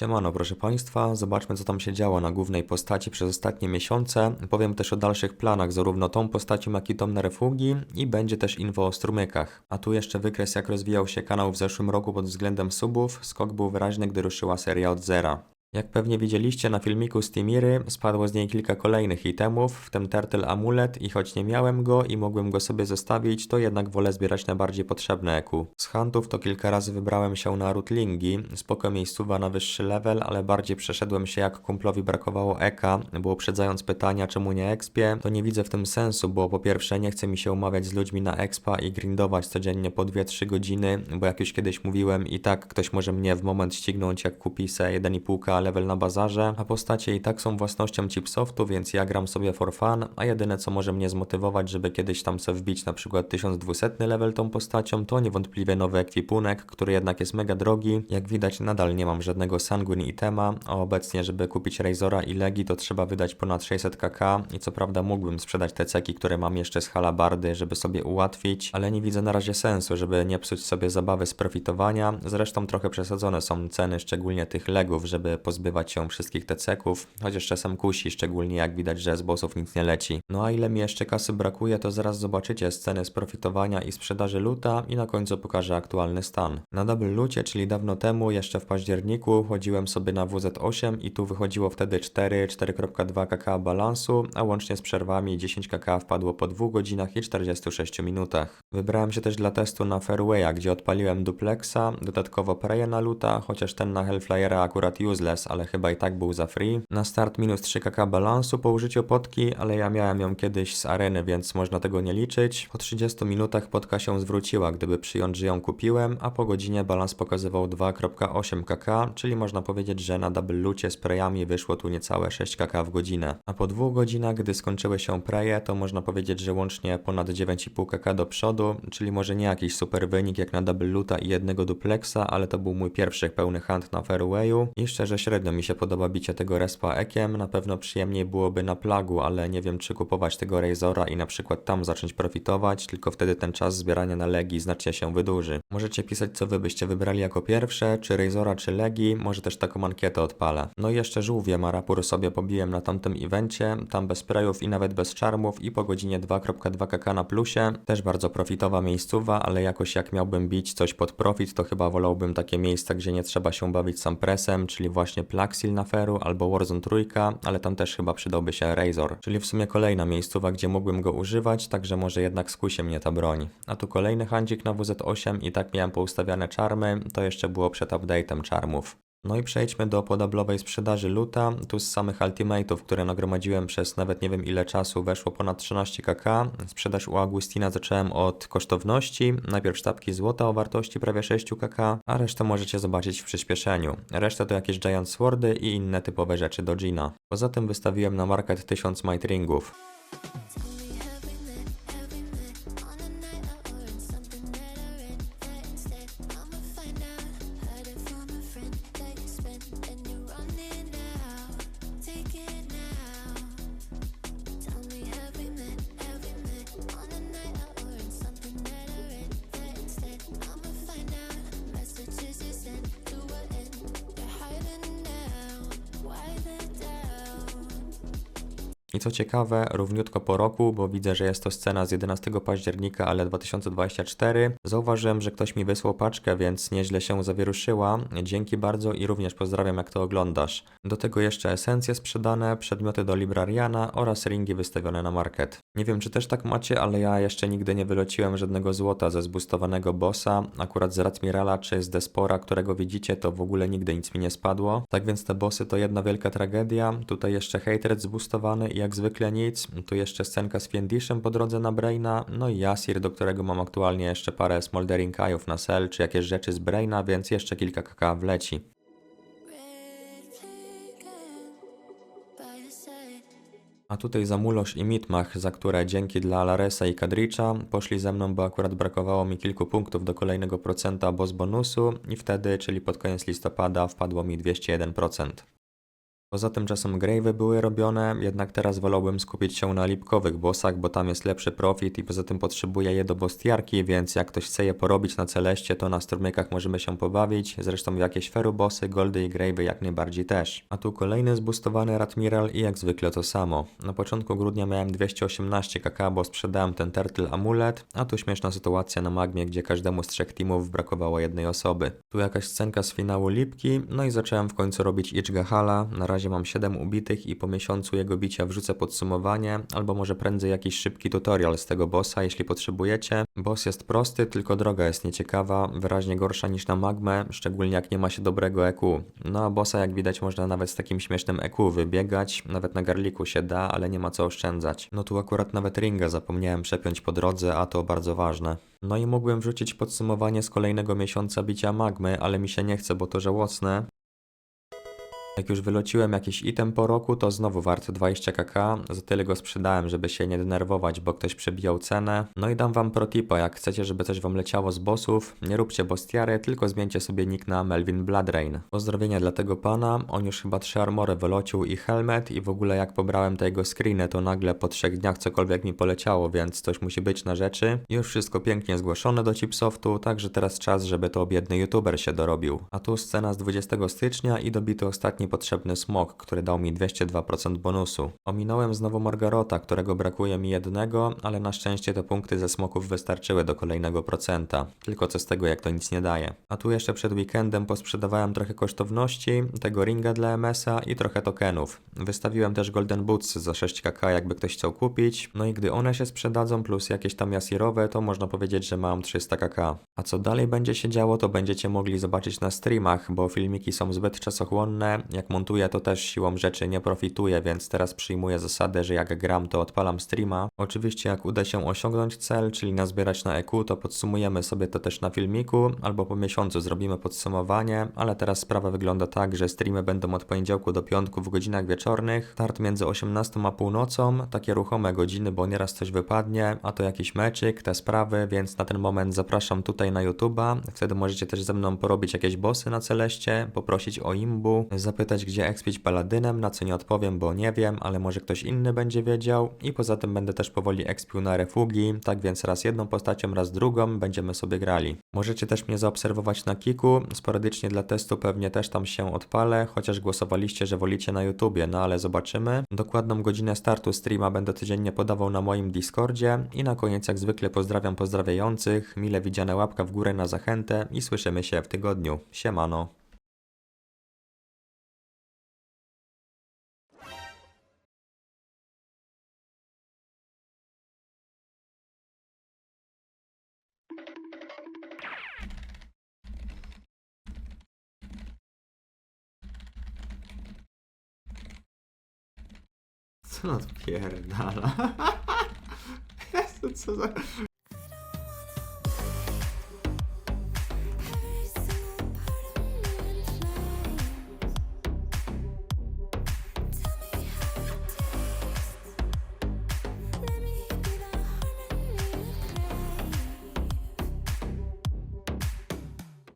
Siemano, proszę Państwa, zobaczmy co tam się działo na głównej postaci przez ostatnie miesiące. Powiem też o dalszych planach zarówno tą postacią, jak i tą na refugi i będzie też info o strumykach. A tu jeszcze wykres jak rozwijał się kanał w zeszłym roku pod względem subów, skok był wyraźny, gdy ruszyła seria od zera. Jak pewnie widzieliście na filmiku z Timiry, spadło z niej kilka kolejnych itemów, w tym Turtle Amulet i choć nie miałem go i mogłem go sobie zostawić, to jednak wolę zbierać na bardziej potrzebne EQ. Z huntów to kilka razy wybrałem się na Rutlingi, spoko miejscowa na wyższy level, ale bardziej przeszedłem się jak kumplowi brakowało EK, bo uprzedzając pytania czemu nie expie, to nie widzę w tym sensu, bo po pierwsze nie chce mi się umawiać z ludźmi na expa i grindować codziennie po 2-3 godziny, bo jak już kiedyś mówiłem i tak ktoś może mnie w moment ścignąć jak kupi se 1,5k level na bazarze, a postacie i tak są własnością chipsoftu, więc ja gram sobie for fun, a jedyne co może mnie zmotywować, żeby kiedyś tam sobie wbić na przykład 1200 level tą postacią, to niewątpliwie nowy ekwipunek, który jednak jest mega drogi. Jak widać nadal nie mam żadnego sanguine itema, a obecnie żeby kupić Razora i Legi to trzeba wydać ponad 600 kk i co prawda mógłbym sprzedać te ceki, które mam jeszcze z halabardy, żeby sobie ułatwić, ale nie widzę na razie sensu, żeby nie psuć sobie zabawy z profitowania. Zresztą trochę przesadzone są ceny, szczególnie tych legów, żeby pozbywać się wszystkich te ceków, chociaż czasem kusi, szczególnie jak widać, że z bossów nic nie leci. No a ile mi jeszcze kasy brakuje, to zaraz zobaczycie sceny z profitowania i sprzedaży luta i na końcu pokażę aktualny stan. Na double lucie, czyli dawno temu, jeszcze w październiku, chodziłem sobie na WZ8 i tu wychodziło wtedy 4, 4.2 kk balansu, a łącznie z przerwami 10 kk wpadło po 2 godzinach i 46 minutach. Wybrałem się też dla testu na Fairwaya, gdzie odpaliłem duplexa, dodatkowo preję na luta, chociaż ten na Hellflyera akurat useless, ale chyba i tak był za free. Na start minus 3 kk balansu po użyciu potki, ale ja miałem ją kiedyś z areny, więc można tego nie liczyć. Po 30 minutach potka się zwróciła, gdyby przyjąć, że ją kupiłem, a po godzinie balans pokazywał 2.8 kk, czyli można powiedzieć, że na double lucie z prejami wyszło tu niecałe 6 kk w godzinę. A po dwóch godzinach, gdy skończyły się preje, to można powiedzieć, że łącznie ponad 9,5 kk do przodu, czyli może nie jakiś super wynik jak na double luta i jednego duplexa, ale to był mój pierwszy pełny hunt na fairwayu i szczerze średnio mi się podoba bicie tego respa ekiem, na pewno przyjemniej byłoby na plagu, ale nie wiem czy kupować tego Razora i na przykład tam zacząć profitować, tylko wtedy ten czas zbierania na legi znacznie się wydłuży. Możecie pisać co wy byście wybrali jako pierwsze, czy Razora czy legi, może też taką ankietę odpalę. No i jeszcze żółwie Marapur sobie pobiłem na tamtym evencie, tam bez sprayów i nawet bez czarmów i po godzinie 2.2 kk na plusie, też bardzo profitowa miejscowa, ale jakoś jak miałbym bić coś pod profit, to chyba wolałbym takie miejsca, gdzie nie trzeba się bawić sam presem, czyli właśnie Plaxil na Feru albo Warzone trójka, ale tam też chyba przydałby się Razor, czyli w sumie kolejna miejscowa, gdzie mógłbym go używać, także może jednak skusie mnie ta broń. A tu kolejny handzik na WZ8 i tak miałem poustawiane czarmy, to jeszcze było przed update'em czarmów. No i przejdźmy do podoblowej sprzedaży luta. Tu z samych ultimate'ów, które nagromadziłem przez nawet nie wiem ile czasu, weszło ponad 13 kk. Sprzedaż u Agustina zacząłem od kosztowności. Najpierw sztabki złota o wartości prawie 6 kk, a resztę możecie zobaczyć w przyspieszeniu. Reszta to jakieś Giant Swordy i inne typowe rzeczy do Gina. Poza tym wystawiłem na market 1000 Might Ringów. I co ciekawe, równiutko po roku, bo widzę, że jest to scena z 11 października, ale 2024, zauważyłem, że ktoś mi wysłał paczkę, więc nieźle się zawieruszyła. Dzięki bardzo i również pozdrawiam, jak to oglądasz. Do tego jeszcze esencje sprzedane, przedmioty do librariana oraz ringi wystawione na market. Nie wiem, czy też tak macie, ale ja jeszcze nigdy nie wyleciłem żadnego złota ze zbustowanego bossa. Akurat z Ratmirala czy z Despora, którego widzicie, to w ogóle nigdy nic mi nie spadło. Tak więc te bossy to jedna wielka tragedia. Tutaj jeszcze hatred zbustowany i jak zwykle nic. Tu jeszcze scenka z Fiendishem po drodze na Braina, no i Yasir, do którego mam aktualnie jeszcze parę smoldering eye'ów na sel, czy jakieś rzeczy z Braina, więc jeszcze kilka kaka wleci. A tutaj za Mulosz i Mitmach, za które dzięki dla Laresa i Kadricza poszli ze mną, bo akurat brakowało mi kilku punktów do kolejnego procenta boss bonusu i wtedy, czyli pod koniec listopada, wpadło mi 201%. Poza tym czasem grave'y były robione, jednak teraz wolałbym skupić się na lipkowych bossach, bo tam jest lepszy profit i poza tym potrzebuję je do bostiarki, więc jak ktoś chce je porobić na celeście, to na strumykach możemy się pobawić. Zresztą jakieś feru bossy, goldy i grave'y jak najbardziej też. A tu kolejny zboostowany Radmiral i jak zwykle to samo. Na początku grudnia miałem 218 kk, bo sprzedałem ten Turtle Amulet, a tu śmieszna sytuacja na Magmie, gdzie każdemu z trzech teamów brakowało jednej osoby. Tu jakaś scenka z finału Lipki, no i zacząłem w końcu robić Ichgahala. Na razie mam 7 ubitych i po miesiącu jego bicia wrzucę podsumowanie, albo może prędzej jakiś szybki tutorial z tego bossa, jeśli potrzebujecie. Boss jest prosty, tylko droga jest nieciekawa, wyraźnie gorsza niż na Magmę, szczególnie jak nie ma się dobrego EQ. No a bossa jak widać można nawet z takim śmiesznym EQ wybiegać, nawet na garliku się da, ale nie ma co oszczędzać. No tu akurat nawet ringa zapomniałem przepiąć po drodze, a to bardzo ważne. No i mógłbym wrzucić podsumowanie z kolejnego miesiąca bicia magmy, ale mi się nie chce, bo to żałosne. Jak już wylociłem jakiś item po roku, to znowu wart 20 kk. Za tyle go sprzedałem, żeby się nie denerwować, bo ktoś przebijał cenę. No i dam wam protipa, jak chcecie, żeby coś wam leciało z bossów, nie róbcie bostiary, tylko zmieńcie sobie nick na Melvin Bloodrain. Pozdrowienia dla tego pana, on już chyba trzy armory wylocił i helmet i w ogóle jak pobrałem te jego screeny, to nagle po trzech dniach cokolwiek mi poleciało, więc coś musi być na rzeczy. Już wszystko pięknie zgłoszone do Chipsoftu, także teraz czas, żeby to biedny youtuber się dorobił. A tu scena z 20 stycznia i dobity ostatni potrzebny smok, który dał mi 202% bonusu. Ominąłem znowu Margarota, którego brakuje mi jednego, ale na szczęście te punkty ze smoków wystarczyły do kolejnego procenta. Tylko co z tego, jak to nic nie daje. A tu jeszcze przed weekendem posprzedawałem trochę kosztowności, tego ringa dla MS-a i trochę tokenów. Wystawiłem też Golden Boots za 6kk, jakby ktoś chciał kupić. No i gdy one się sprzedadzą, plus jakieś tam jasirowe, to można powiedzieć, że mam 300kk. A co dalej będzie się działo, to będziecie mogli zobaczyć na streamach, bo filmiki są zbyt czasochłonne. Jak montuję, to też siłą rzeczy nie profituję, więc teraz przyjmuję zasadę, że jak gram, to odpalam streama. Oczywiście, jak uda się osiągnąć cel, czyli nazbierać na EQ, to podsumujemy sobie to też na filmiku, albo po miesiącu zrobimy podsumowanie, ale teraz sprawa wygląda tak, że streamy będą od poniedziałku do piątku w godzinach wieczornych, start między 18 a północą, takie ruchome godziny, bo nieraz coś wypadnie, a to jakiś meczyk, te sprawy, więc na ten moment zapraszam tutaj na YouTube'a, wtedy możecie też ze mną porobić jakieś bossy na Celeście, poprosić o imbu, zapytać gdzie expić paladynem, na co nie odpowiem, bo nie wiem, ale może ktoś inny będzie wiedział i poza tym będę też powoli expił na refugi, tak więc raz jedną postacią, raz drugą będziemy sobie grali. Możecie też mnie zaobserwować na Kiku, sporadycznie dla testu pewnie też tam się odpalę, chociaż głosowaliście, że wolicie na YouTubie, no ale zobaczymy. Dokładną godzinę startu streama będę codziennie podawał na moim Discordzie i na koniec jak zwykle pozdrawiam pozdrawiających, mile widziane łapka w górę na zachętę i słyszymy się w tygodniu. Siemano. Co on odpierdala? Jezu, co za...